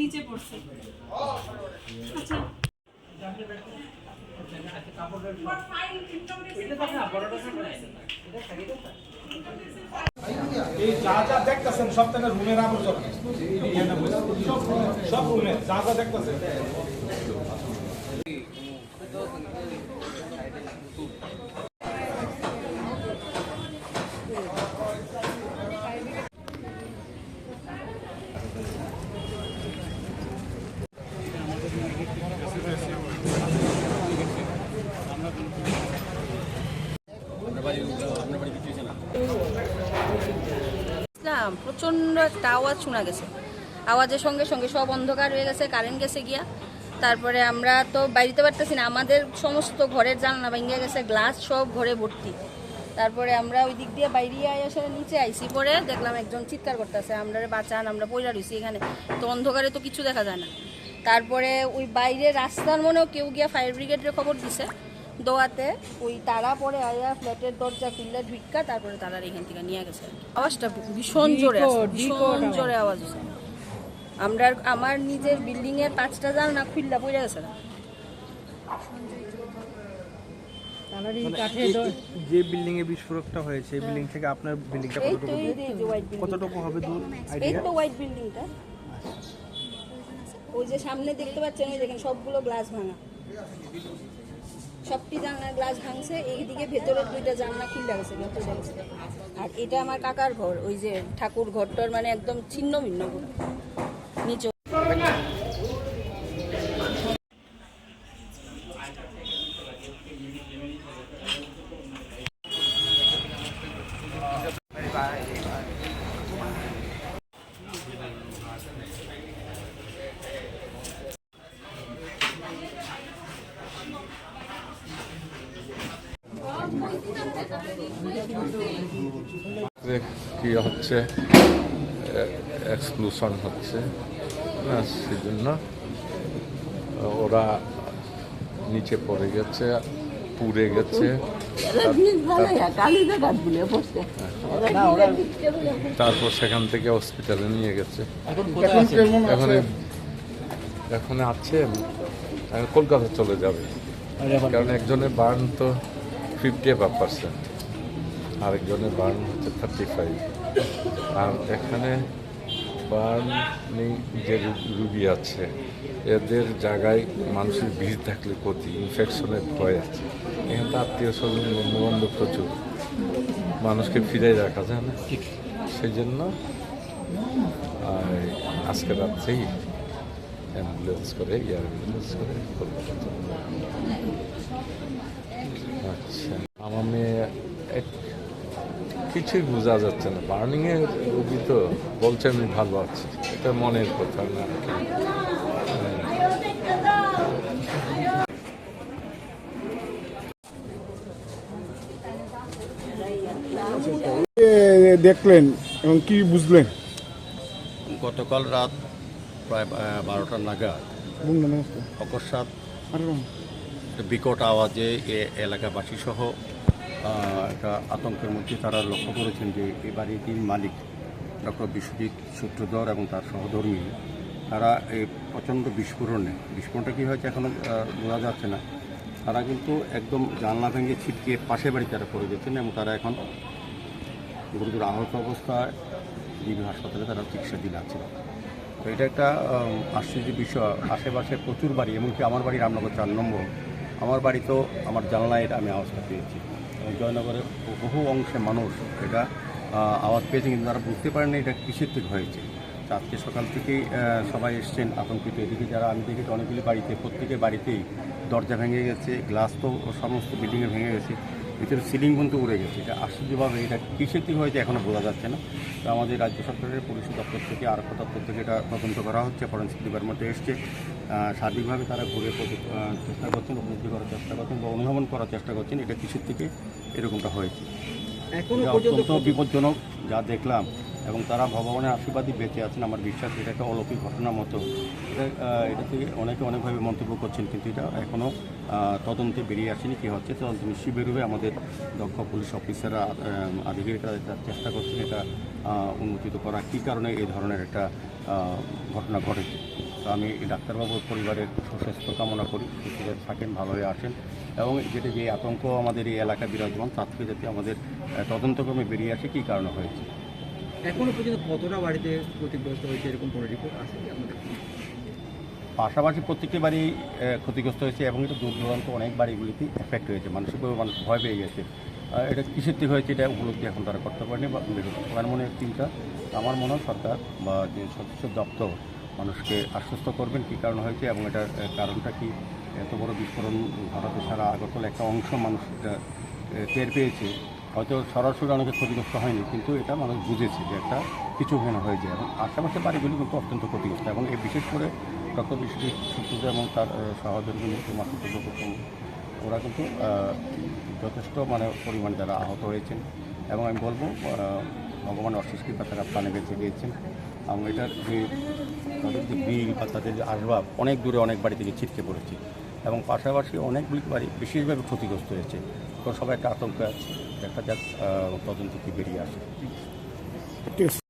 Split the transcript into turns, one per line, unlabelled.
নিচে পড়ছে। আচ্ছা।
যা যা দেখতেছেন, সব থেকে রুমের আবর্জনা। সব রুমে, যা যা দেখতেছেন।
ইসলাম প্রচণ্ড একটা আওয়াজ শোনা গেছে। আওয়াজের সঙ্গে সঙ্গে সব অন্ধকার হয়ে গেছে কারেন্ট গেছে গিয়া। তারপরে আমরা তো বাইরেতে পারতেছি না, আমাদের সমস্ত ঘরের জানলা ভেঙে গেছে গ্লাস সব ঘরে ভর্তি। তারপরে আমরা ওই দিক দিয়ে বাইরে আসলে নিচে আইসি পরে দেখলাম একজন চিৎকার করতেছে, আমরা বাঁচান, আমরা পয়লা রইছি এখানে। তো অন্ধকারে তো কিছু দেখা যায় না। তারপরে ওই বাইরে রাস্তার মনেও কেউ গিয়া ফায়ার ব্রিগেডের খবর দিছে। দোয়াতে ওই তারা পরে আয়া ফ্ল্যাটের দরজা খুললে ঢুইকা তারপরে তারা এখান থেকে নিয়ে গেছে। আওয়াজটা ভীষণ জোরে ভীষণ জোরে আওয়াজ হচ্ছে আমরা আমার নিজের বিল্ডিং এর পাঁচটা জাল না খুললা পড়ে গেছে না।
যে বিল্ডিং এ বিস্ফোরকটা হয়েছে এই বিল্ডিং থেকে আপনার বিল্ডিংটা
এই তো
কতটুকু?
এই যে- হোয়াইট
কতটুকু হবে দূর
এই তো হোয়াইট বিল্ডিংটা ওই যে সামনে দেখতে পাচ্ছেন ওই দেখেন সবগুলো গ্লাস ভাঙা। সবটি জানলার গ্লাস ভাঙছে, এইদিকে ভেতরের দুইটা জানলা খুলে গেছে আর এটা আমার কাকার ঘর, ওই যে ঠাকুর ঘরটার মানে একদম ছিন্ন ভিন্ন পুরো। নিচে
কি হচ্ছে। এক্সক্লুশন হচ্ছে। না সেজন্য ওরা নিচে পড়ে গেছে পুড়ে গেছে। তারপর সেখান থেকে হসপিটালে নিয়ে গেছে। এখন এখন আছে? কলকাতা চলে যাবে। কারণ একজনের বার্ন তো ফিফটি অ্যাভাব পার্সেন্ট আরেকজনের বার্ন হচ্ছে থার্টি ফাইভ আর এখানে বার্ন যে রুগী আছে। এদের জায়গায় মানুষের ভিড় থাকলে ক্ষতি ইনফেকশনের ভয় আছে। এখানে আত্মীয় স্বজন, বন্ধুবান্ধব প্রচুর। মানুষকে ফিরে রাখা যায় না। সেই জন্য আজকে রাত্রেই অ্যাম্বুলেন্স করে, এয়ার করে আচ্ছা। আমার মেয়ে কিছুই বোঝা যাচ্ছে না। বার্নিং এর রুগী তো বলছে আমি ভালো আছি। এটা মনের কথা না
দেখলেন এবং কি বুঝলেন?
গতকাল রাত প্রায় বারোটা নাগাদ অকস্মাৎ একটা বিকট আওয়াজে এ এলাকাবাসী সহ একটা আতঙ্কের মধ্যে তারা লক্ষ্য করেছেন যে এই বাড়িটির মালিক ডক্টর বিশ্বজিৎ সূত্রধর এবং তার সহধর্মী, তারা এই প্রচণ্ড বিস্ফোরণে, বিস্ফোরণটা কী হয়েছে এখনও বোঝা যাচ্ছে না। তারা কিন্তু একদম জানলা ভেঙে ছিটকে পাশে বাড়ি তারা পড়ে গেছেন এবং তারা এখন গুরুতর আহত অবস্থায় বিভিন্ন হাসপাতালে তারা চিকিৎসা দিন আছে তো এটা একটা আশ্চর্য বিষয়। আশেপাশে প্রচুর বাড়ি, এমনকি আমার বাড়ি রামনগর চার নম্বর। আমার বাড়িতেও আমার জানলায় আমি আওয়াজটা পেয়েছি এবং জয়নগরে বহু অংশে মানুষ এটা আওয়াজ পেয়েছে কিন্তু তারা বুঝতে পারেনি এটা কিসের থেকে হয়েছে। আজকে সকাল থেকেই সবাই এসছেন আতঙ্কিত। এদিকে যারা, আমি দেখেছি অনেকগুলি বাড়িতে, প্রত্যেকের বাড়িতেই দরজা ভেঙে গেছে, গ্লাস তো সমস্ত বিল্ডিংয়ে ভেঙে গেছে। ভিতরে সিলিং পর্যন্ত উড়ে গেছে। এটা আশ্চর্যভাবে এটা কিসের থেকে হয়েছে এখনও বোঝা যাচ্ছে না। তো আমাদের রাজ্য সরকারের পুলিশ দপ্তর থেকে আরক্ষা দপ্তর থেকে এটা তদন্ত করা হচ্ছে ফরেন্সিক ডিপার্টমেন্টে এসছে। সার্বিকভাবে তারা ঘুরে চেষ্টা করছেন উপলব্ধি করার চেষ্টা করছেন বা অনুধাবন করার চেষ্টা করছেন এটা কিসের থেকে এরকমটা হয়েছে। অত্যন্ত বিপজ্জনক যা দেখলাম। এবং তারা ভগবানের আশীর্বাদই বেঁচে আছেন আমার বিশ্বাস। এটা একটা অলৌকিক ঘটনার মতো। এটা এটা থেকে অনেকে অনেকভাবে মন্তব্য করছেন, কিন্তু এটা এখনও তদন্তে বেরিয়ে আসেনি। কী হচ্ছে? তদন্ত নিশ্চয়ই বেরোবে আমাদের দক্ষ পুলিশ অফিসাররা আধিকারিকরা চেষ্টা করছেন এটা উন্মোচিত করা। কী কারণে এই ধরনের একটা ঘটনা ঘটেছে? তো আমি ডাক্তারবাবুর পরিবারের সুস্বাস্থ্য কামনা করি, সুস্থ থাকেন, ভালো হয়ে আসেন। এবং যেটা যে আতঙ্ক আমাদের এই এলাকায় বিরাজমান, তার থেকে যাতে আমাদের তদন্তক্রমে বেরিয়ে আসে, কী কারণে হয়েছে?
এখনও পর্যন্ত কতটা বাড়িতে ক্ষতিগ্রস্ত হয়েছে এরকম কোনো রিপোর্ট
পাশাপাশি প্রত্যেকটি বাড়ি ক্ষতিগ্রস্ত হয়েছে এবং এটা দূর দূরান্ত অনেক বাড়িগুলিতে এফেক্ট হয়েছে। মানসিকভাবে মানুষ ভয় পেয়ে গেছে। এটা কিসের থেকে হয়েছে এটা উপলব্ধি এখন তারা করতে পারেনি বা আমার মনে হয় চিন্তা। আমার মনে হয় সরকার বা যে সদস্য দপ্তর মানুষকে আশ্বস্ত করবেন কী কারণ হয়েছে এবং এটার কারণটা কি? এত বড় বিস্ফোরণ ঘটাতে সারা আগরতলা একটা অংশ মানুষ টের পেয়েছে। হয়তো সরাসরি অনেকে ক্ষতিগ্রস্ত হয়নি, কিন্তু এটা মানুষ বুঝেছে যে একটা কিছু ওখানে হয়ে যায় এবং আশেপাশে বাড়িগুলি কিন্তু অত্যন্ত ক্ষতিগ্রস্ত। এবং এই বিশেষ করে ডক্টর বিশ্বজিৎ সুপ্রজা এবং তার সহযোগী প্রথম ওরা কিন্তু যথেষ্ট মানে পরিমাণে তারা আহত হয়েছেন। এবং আমি বলব ভগবান অশেষ কৃপা তারা প্রাণে বেঁচে গিয়েছেন। এবং এটার যে তাদের যে বিল বা তাদের যে আসবাব, অনেক দূরে অনেক বাড়ি থেকে ছিটকে পড়েছে। এবং পাশাপাশি অনেকগুলি বাড়ি বিশেষভাবে ক্ষতিগ্রস্ত হয়েছে। তো সবাই একটা আতঙ্ক আছে। দেখা যাক তদন্ত কি বেরিয়ে আসে।